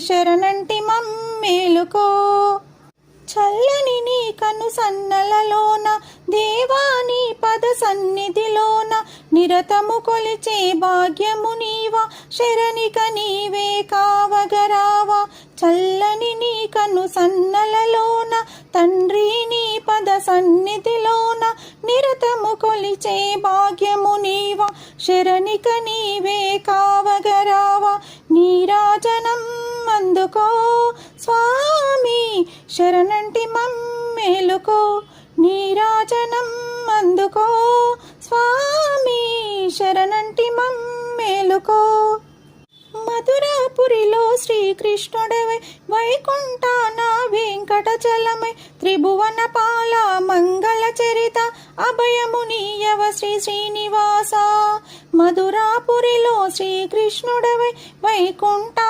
శరణంటి మమ్మేలుకో. చల్లని నీ కను సన్నలలోన దేవాని పద సన్నిధిలోన నిరతము కొలిచే భాగ్యము నీవా శరణిక నీవే కావగరావా. చల్లని నీ కను సన్నలలోన తండ్రి నీ పద సన్నిధిలోన నిరతము కొలిచే భాగ్యము నీవా శరణిక నీవే అందుకో స్వామి శరణంటి మమ్మేలుకో నీరాజనం అందుకో స్వామి శరణంటి మమ్మేలుకో. మధురాపురిలో శ్రీకృష్ణుడవై వైకుంఠాన వెంకటచలమై త్రిభువన పాల మంగళ చరిత అభయముని యవ శ్రీ శ్రీనివాస. మధురాపురిలో శ్రీకృష్ణుడవై వైకుంఠ